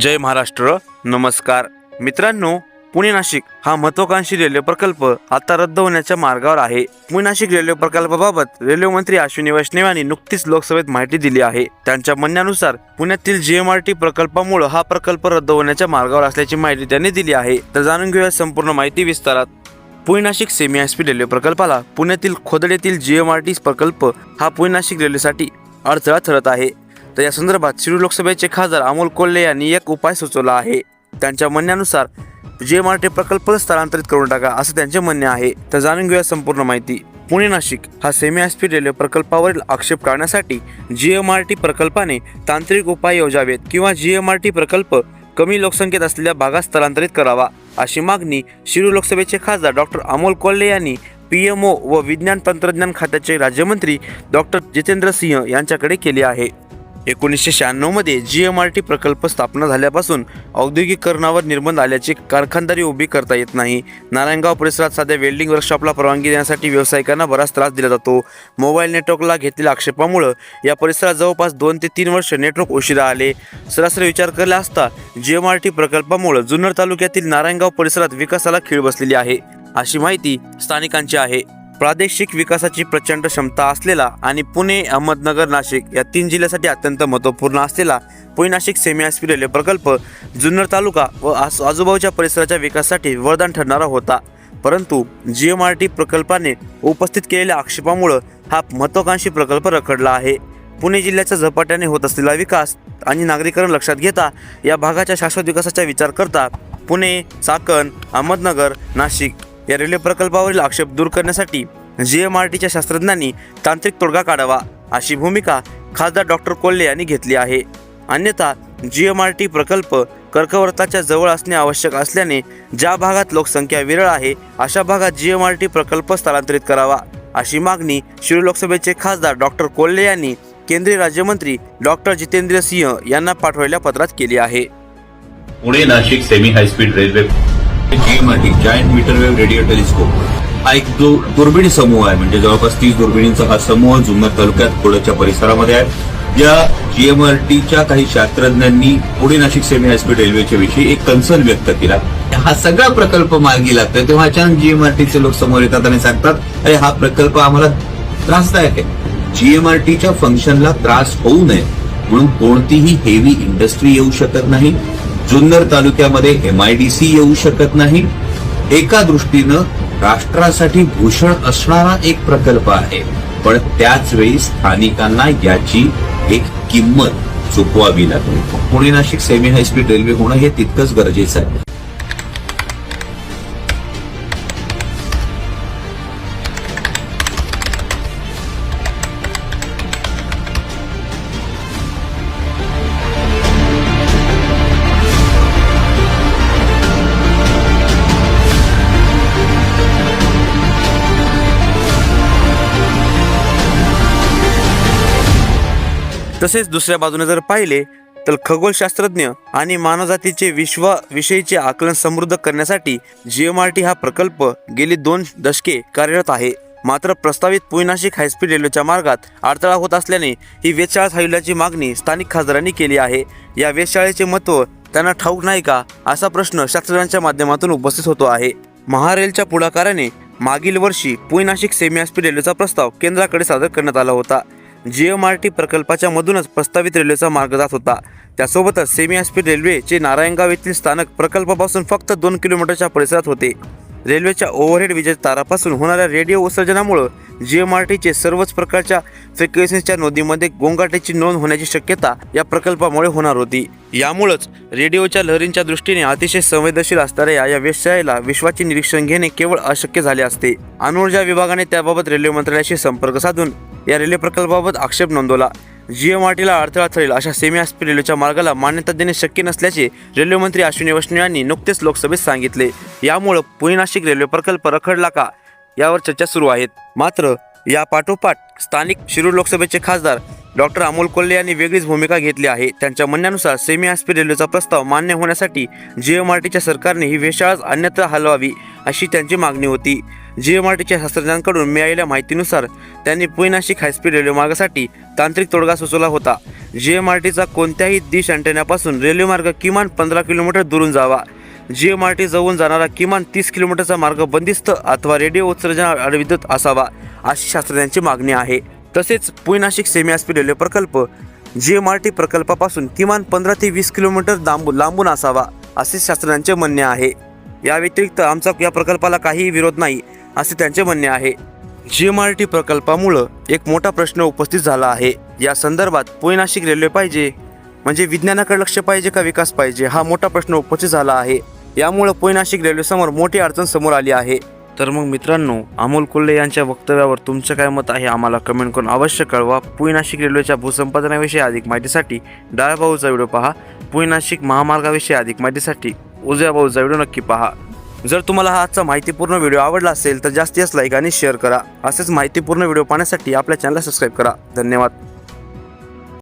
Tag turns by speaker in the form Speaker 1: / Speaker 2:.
Speaker 1: जय महाराष्ट्र नमस्कार. मित्रांनो पुणे नाशिक हा महत्वाकांक्षी रेल्वे प्रकल्प आता रद्द होण्याच्या मार्गावर आहे. पुणे नाशिक रेल्वे प्रकल्पाबाबत रेल्वे मंत्री अश्विनी वैष्णव यांनी नुकतीच लोकसभेत माहिती दिली आहे. त्यांच्या म्हणण्यानुसार पुण्यातील जीएमआरटी प्रकल्पामुळे हा प्रकल्प रद्द होण्याच्या मार्गावर असल्याची माहिती त्यांनी दिली आहे. तर जाणून घेऊया संपूर्ण माहिती विस्तारात. Pune Nashik semi high speed railway प्रकल्पाला पुण्यातील खोदड येथील जीएमआरटी प्रकल्प हा पुणे नाशिक रेल्वेसाठी अडथळा ठरत आहे. तर या संदर्भात शिरूर लोकसभेचे खासदार अमोल कोल्हे यांनी एक उपाय सुचवला आहे. त्यांच्या म्हणण्यानुसार जीएमआरटी प्रकल्प स्थलांतरित करून टाका असं त्यांचे म्हणणे आहे. तर जाणून घेऊया संपूर्ण माहिती. पुणे नाशिक हा सेमी हायस्पीड रेल्वे प्रकल्पावरील आक्षेप काढण्यासाठी टी प्रकल्पाने तांत्रिक उपाय योजावेत किंवा जी एम आर टी प्रकल्प कमी लोकसंख्येत असलेल्या भागात स्थलांतरित करावा अशी मागणी शिरूर लोकसभेचे खासदार डॉक्टर अमोल कोल्हे यांनी पी एम ओ व विज्ञान तंत्रज्ञान खात्याचे राज्यमंत्री डॉक्टर जितेंद्र सिंह यांच्याकडे केली आहे. एकोणीसशे शहाण्णवमध्ये जी एम आर टी प्रकल्प स्थापना झाल्यापासून औद्योगिकरणावर निर्बंध आल्याची कारखानदारी उभी करता येत नाही. नारायणगाव परिसरात साध्या वेल्डिंग वर्कशॉपला परवानगी देण्यासाठी व्यावसायिकांना बराच त्रास दिला जातो. मोबाईल नेटवर्कला घेतलेल्या आक्षेपामुळं या परिसरात जवळपास दोन ते तीन वर्ष नेटवर्क उशिरा आले. सरासरी विचार केला असता जी एम आर टी प्रकल्पामुळं जुन्नर तालुक्यातील नारायणगाव परिसरात विकासाला खीळ बसलेली आहे. अशी माहिती स्थानिकांची आहे. प्रादेशिक विकासाची प्रचंड क्षमता असलेला आणि पुणे अहमदनगर नाशिक या तीन जिल्ह्यासाठी अत्यंत महत्त्वपूर्ण असलेला Pune Nashik semi high speed railway प्रकल्प जुन्नर तालुका व आस- आजूबाजूच्या परिसराच्या विकासासाठी वरदान ठरणारा होता. परंतु जी एम आर टी प्रकल्पाने उपस्थित केलेल्या आक्षेपामुळं हा महत्त्वाकांक्षी प्रकल्प रखडला आहे. पुणे जिल्ह्याच्या झपाट्याने होत असलेला विकास आणि नागरीकरण लक्षात घेता या भागाच्या शाश्वत विकासाचा विचार करता पुणे चाकण अहमदनगर नाशिक या रेल्वे प्रकल्पावरील आक्षेप दूर करण्यासाठी जी एम आर टीच्या शास्त्रज्ञांनी तांत्रिक तोडगा काढावा अशी भूमिका खासदार डॉक्टर कोल्हे यांनी घेतली आहे. अन्यथा जी एम आर टी प्रकल्प कर्कवर्ताच्या जवळ असणे आवश्यक असल्याने ज्या भागात लोकसंख्या विरळ आहे अशा भागात जी एम आर टी प्रकल्प स्थलांतरित करावा अशी मागणी शिरूर लोकसभेचे खासदार डॉक्टर कोल्हे यांनी केंद्रीय राज्यमंत्री डॉक्टर जितेंद्र सिंह यांना पाठवलेल्या पत्रात केली आहे.
Speaker 2: Pune Nashik semi high speed railway GMRT giant metre wave radio telescope हा एक जो दुर्बिणी समूह आहे म्हणजे जवळपास तीस दुर्बिणींचा हा समूह जुन्नर तालुक्यात पुण्याच्या परिसरामध्ये आहे. या जीएमआरटीच्या काही शास्त्रज्ञांनी पुणे नाशिक सेमी हायस्पीड रेल्वेच्या विषयी एक कन्सर्न व्यक्त केला. हा सगळा प्रकल्प मार्गी लागतोय तेव्हा अचानक जीएमआरटीचे लोक समोर येतात आणि सांगतात अरे हा प्रकल्प आम्हाला त्रासदायक आहे. जीएमआरटीच्या फंक्शनला त्रास होऊ नये म्हणून कोणतीही हेवी इंडस्ट्री येऊ शकत नाही. जुन्नर तालुक्यामध्ये एमआयडीसी येऊ शकत नाही. एका दृष्टीनं राष्ट्रासाठी भूषण असणारा एक प्रकल्प आहे. पण त्याच वेळी स्थानिकांना याची एक किंमत चुकवावी लागते. Pune Nashik semi high speed railway होणं हे तितकंच गरजेचं आहे.
Speaker 1: तसेच दुसऱ्या बाजूने जर पाहिले तर खगोलशास्त्रज्ञ आणि मानवजातीचे विश्वाविषयीचे आकलन समृद्ध करण्यासाठी जीएमआरटी हा प्रकल्प गेली दोन दशके कार्यरत आहे. मात्र प्रस्तावित पुणे नाशिक हायस्पीड रेल्वेच्या मार्गात अडथळा होत असल्याने ही वेधशाळा हलवल्याची मागणी स्थानिक खासदारांनी केली आहे. या वेधशाळेचे महत्त्व त्यांना ठाऊक नाही का असा प्रश्न शास्त्रज्ञांच्या माध्यमातून उपस्थित होतो आहे. महारेलच्या पुढाकाराने मागील वर्षी पुणे नाशिक सेमी हायस्पीड रेल्वेचा प्रस्ताव केंद्राकडे सादर करण्यात आला होता. जीएमआरटी प्रकल्पाच्या मधूनच प्रस्तावित रेल्वेचा मार्ग जात होता. त्यासोबतच सेमी हायस्पीड रेल्वेचे नारायणगाव येथील स्थानक प्रकल्पापासून फक्त दोन किलोमीटरच्या परिसरात होते. रेल्वेच्या ओव्हरहेड विजेच्या तारापासून होणाऱ्या रेडिओ उत्सर्जनामुळं टीचे सर्वच प्रकारच्या फ्रिक्वेन्सीच्या नोंदीमध्ये गोंगाटीची नोंद होण्याची शक्यता या प्रकल्पामुळे होणार होती. यामुळंच रेडिओच्या लहरींच्या दृष्टीने अतिशय संवेदनशील असणाऱ्या या व्यवसायाला विश्वाचे निरीक्षण घेणे केवळ अशक्य झाले असते. अणुऊर्जा विभागाने त्याबाबत रेल्वे मंत्रालयाशी संपर्क साधून या रेल्वे प्रकल्पाबाबत आक्षेप नोंदवला. जिओ मार्टीला अडथळा ठरेल अशा सेमी हायस्पीड रेल्वेच्या मार्गाला मान्यता देणे शक्य नसल्याचे रेल्वे मंत्री अश्विनी वैष्णव यांनी नुकतेच लोकसभेत सांगितले. यामुळं पुणे नाशिक रेल्वे प्रकल्प रखडला का? यावर चर्चा सुरू आहेत मात्र या पाठोपाठ स्थानिक शिरूर लोकसभेचे खासदार डॉक्टर अमोल कोल्हे यांनी वेगळीच भूमिका घेतली आहे. त्यांच्या म्हणण्यानुसार सेमी हायस्पीड रेल्वेचा प्रस्ताव मान्य होण्यासाठी जीएमआरटीच्या सरकारने ही वेशाळच अन्यत्र हलवावी अशी त्यांची मागणी होती. जी एम आर टीच्या शास्त्रज्ञांकडून मिळालेल्या माहितीनुसार त्यांनी पुणे नाशिक हायस्पीड रेल्वे मार्गासाठी तांत्रिक तोडगा सुचवला होता. जी एम आर टीचा कोणत्याही दिश अँटेनापासून रेल्वे मार्ग किमान पंधरा किलोमीटर दुरून जावा. जी एम आर टी जवळून जाणारा किमान तीस किलोमीटरचा मार्ग बंदिस्त अथवा रेडिओ उत्सर्जन विद्युत असावा अशी शास्त्रज्ञांची मागणी आहे. तसेच Pune Nashik semi high speed railway प्रकल्प जी एम आर टी प्रकल्पापासून किमान पंधरा ते वीस किलोमीटर लांबून असावा असे शास्त्रज्ञांचे म्हणणे आहे. या व्यतिरिक्त आमचा या प्रकल्पाला काहीही विरोध नाही असे त्यांचे म्हणणे आहे. जी एम आर टी प्रकल्पामुळं एक मोठा प्रश्न उपस्थित झाला आहे. या संदर्भात पुणे नाशिक रेल्वे पाहिजे म्हणजे विज्ञानाकडे लक्ष पाहिजे का विकास पाहिजे हा मोठा प्रश्न उपस्थित झाला आहे. यामुळं पुणे नाशिक रेल्वेसमोर मोठी अडचण समोर आली आहे. तर मग मित्रांनो अमोल कोल्हे यांच्या वक्तव्यावर तुमचं काय मत आहे आम्हाला कमेंट करून अवश्य कळवा. पुणे नाशिक रेल्वेच्या भूसंपादनाविषयी अधिक माहितीसाठी डाव्या भाऊचा व्हिडिओ पहा. पुणे नाशिक महामार्गाविषयी अधिक माहितीसाठी उजव्या भाऊचा व्हिडिओ नक्की पहा. जर तुम्हाला हा आजचा माहितीपूर्ण व्हिडिओ आवडला असेल तर जास्तीत जास्त लाईक आणि शेअर करा. असेच माहितीपूर्ण व्हिडिओ पाहण्यासाठी आपल्या चॅनलला सबस्क्राईब करा. धन्यवाद.